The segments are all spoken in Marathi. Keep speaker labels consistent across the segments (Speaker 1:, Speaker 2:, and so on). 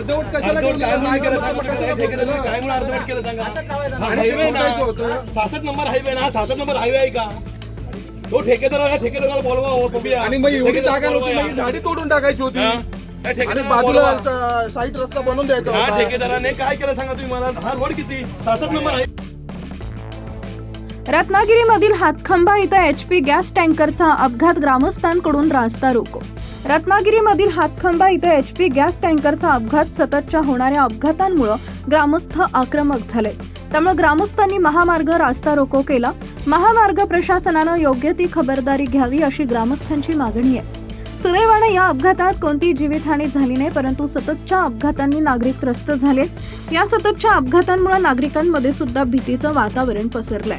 Speaker 1: अर्धवट कशाला
Speaker 2: अर्धवट काय? म्हणून केलं
Speaker 1: केलं
Speaker 2: सांगा
Speaker 1: कशाला?
Speaker 2: काय म्हणून अर्धवट केलं सांगा हा
Speaker 1: आणि ते
Speaker 2: हायवे
Speaker 1: होतं.
Speaker 2: सहासष्ट नंबर हायवे ना सहासष्ट नंबर हायवे आहे का तो ठेकेदार आहे ठेकेदाराला बोलवा हो, बघूया.
Speaker 1: आणि मग एवढी जागा नव्हती
Speaker 2: बोलवा
Speaker 1: मग
Speaker 2: या.
Speaker 1: झाडी तोडून टाकायची होती
Speaker 2: हा? त्या
Speaker 1: आणि
Speaker 2: ठेकेदाराला
Speaker 1: बाजूला
Speaker 2: बोलवा.
Speaker 1: साईड रस्ता बनवून द्यायचा होता
Speaker 2: ठेकेदाराने काय केलं सांगा तुम्ही मला हा रोड किती सहासष्ट नंबर आहे
Speaker 3: रत्नागिरीमधील हातखंबा इथं एच पी गॅस टँकरचा अपघात ग्रामस्थांकडून रास्ता रोको. रत्नागिरीमधील हातखंबा इथं एच पी गॅस टँकरचा अपघात सततच्या होणाऱ्या अपघातांमुळे ग्रामस्थ आक्रमक झाले. त्यामुळे ग्रामस्थांनी महामार्ग रास्ता रोको केला. महामार्ग प्रशासनानं योग्य ती खबरदारी घ्यावी अशी ग्रामस्थांची मागणी आहे. सुदैवाने या अपघातात कोणतीही जीवितहानी झाली नाही परंतु सततच्या अपघातांनी नागरिक त्रस्त झाले. या सततच्या अपघातांमुळे नागरिकांमध्ये सुद्धा भीतीचं वातावरण पसरलंय.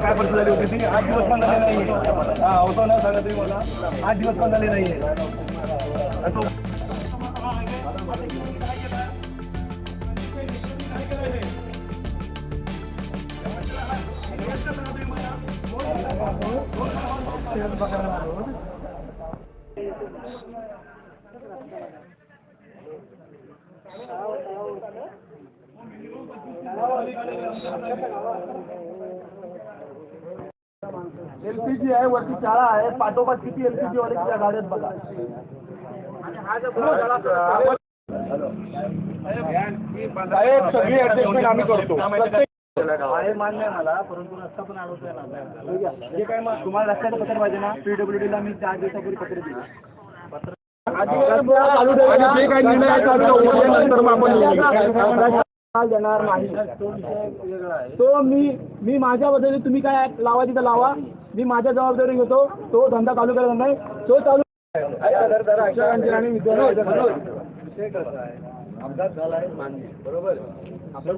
Speaker 1: काय परिस्थिती झाली होती. ती आठ दिवस पण झाले नाहीये. हा होतो ना सांगा तुम्ही मला. आठ दिवस पण झाले नाहीये. एलपीजी आहे वरती शाळा आहे. पाठोपाठ किती एलपीजी वाले त्या गाड्यात बघा. साहेब सगळी ऍडजस्टमेंट आम्ही करतो. आहे मान्य मला परंतु रस्ता पण अडवतोय ना जे काय मग तुम्हाला रस्त्याचं पत्र पाहिजे ना? पीडब्ल्यूडी ला मी चार दिवसापूर्वी पत्र दिलं. आणि जे काही निर्णय आहे? चालू ठेवल्यानंतर मग देणार नाही. तो मी मी माझ्या पद्धतीने तुम्ही काय लावा तिथं लावा. मी माझ्या जबाबदारी घेतो. तो धंदा चालू करत नाही. तो चालू आणि विद्यार्थी आहे मान्य बरोबर. आपण